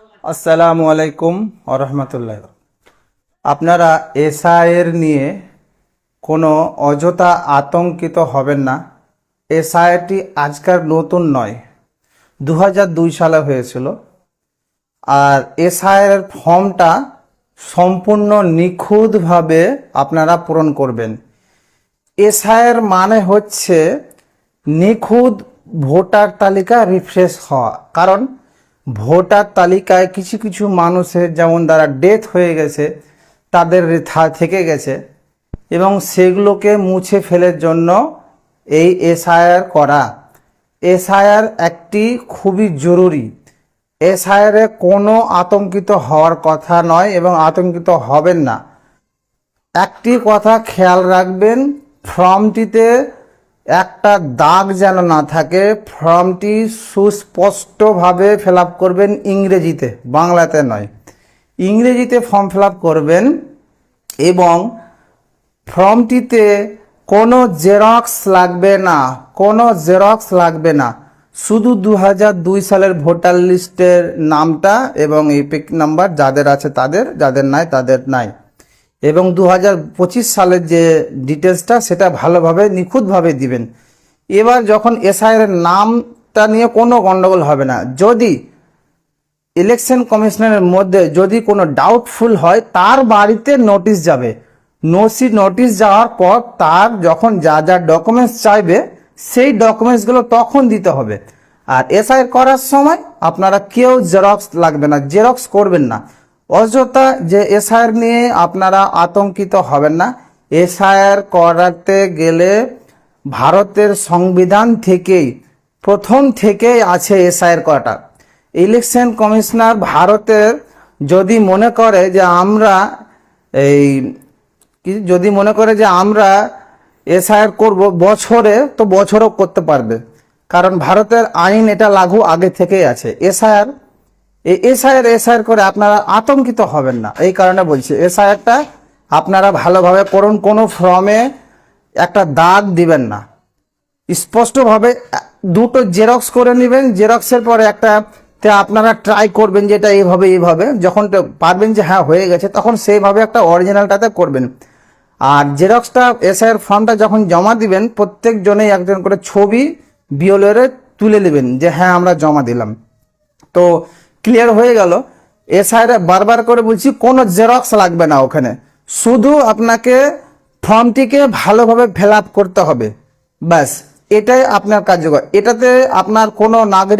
আসসালামু আলাইকুম আরহামতুল্লাহ আপনারা এসআইয়ের নিয়ে কোনো অযথা আতঙ্কিত হবেন না। এসআইটি আজকাল নতুন নয় দু দুই সালে হয়েছিল। আর এসআইয়ের ফর্মটা সম্পূর্ণ নিখুঁতভাবে আপনারা পূরণ করবেন। এসআইয়ের মানে হচ্ছে নিখুঁত ভোটার তালিকা রিফ্রেশ হওয়া। কারণ ভোটার তালিকায় কিছু কিছু মানুষের যেমন দ্বারা ডেথ হয়ে গেছে, তাদের থেকে গেছে এবং সেগুলোকে মুছে ফেলের জন্য এই এসআইআর করা। এসআইআর একটি খুবই জরুরি। এসআইআরে কোনো আতঙ্কিত হওয়ার কথা নয় এবং আতঙ্কিত হবেন না। একটি কথা খেয়াল রাখবেন, ফর্মটিতে একটা দাগ যেন না থাকে, ফর্মটি সুস্পষ্টভাবে ফিল করবেন ইংরেজিতে, বাংলাতে নয়। ইংরেজিতে ফর্ম ফিল করবেন এবং ফর্মটিতে কোনো জেরক্স লাগবে না, কোনো জেরক্স লাগবে না। শুধু দু দুই সালের ভোটার লিস্টের নামটা এবং ইপিক নাম্বার, যাদের আছে তাদের, যাদের নাই তাদের নাই। এবং দু সালের যে ডিটেলসটা সেটা ভালোভাবে, নিখুঁতভাবে দিবেন। এবার যখন এসআইয়ের নামটা নিয়ে কোনো গন্ডগোল হবে না, যদি ইলেকশন কমিশনের মধ্যে যদি কোনো ডাউটফুল হয়, তার বাড়িতে নোটিশ যাবে। নোসি নোটিশ যাওয়ার পর তার যখন যা যা ডকুমেন্টস চাইবে, সেই ডকুমেন্টসগুলো তখন দিতে হবে। আর এসআই করার সময় আপনারা কেউ জেরক্স লাগবে না জেরক্স করবেন না। অযথা যে এসআইআর নিয়ে আপনারা আতঙ্কিত হবেন না, এসআইআর করাতে গেলে ভারতের সংবিধান থেকেই, প্রথম থেকেই আছে এসআইআর করাটা। ইলেকশন কমিশনার ভারতের যদি মনে করে যে আমরা এই যদি মনে করে যে আমরা এসআইআর করব বছরে, তো বছরও করতে পারবে। কারণ ভারতের আইন এটা লাগু আগে থেকেই আছে। এসআইআর এই এসআইআর এসআইআর করে আপনারা আতঙ্কিত হবেন না। এই কারণে বলছি, এসআইআরটা আপনারা ভালোভাবে করুন, কোনো ফর্মে একটা দাগ দিবেন না। স্পষ্টভাবে দুটো জেরক্স করে নেবেন, জেরক্সের পরে একটা তে আপনারা ট্রাই করবেন যে এটা এইভাবে এইভাবে। যখন পারবেন যে হ্যাঁ হয়ে গেছে, তখন সেইভাবে একটা অরিজিনালটাতে করবেন। আর জেরক্সটা এসআইয়ের ফর্মটা যখন জমা দিবেন প্রত্যেক জনেই একজন করে ছবি বিওলেরে তুলে নেবেন যে হ্যাঁ আমরা জমা দিলাম। তো ক্লিয়ার হয়ে গেল। এসআইরে বারবার করে বলছি, কোনো জেরক্স লাগবে না ওখানে। শুধু আপনাকে ফর্মটিকে ভালোভাবে ফেল করতে হবে। ব্যাস, এটাই আপনার কার্যকর। এটাতে আপনার কোনো নাগরিক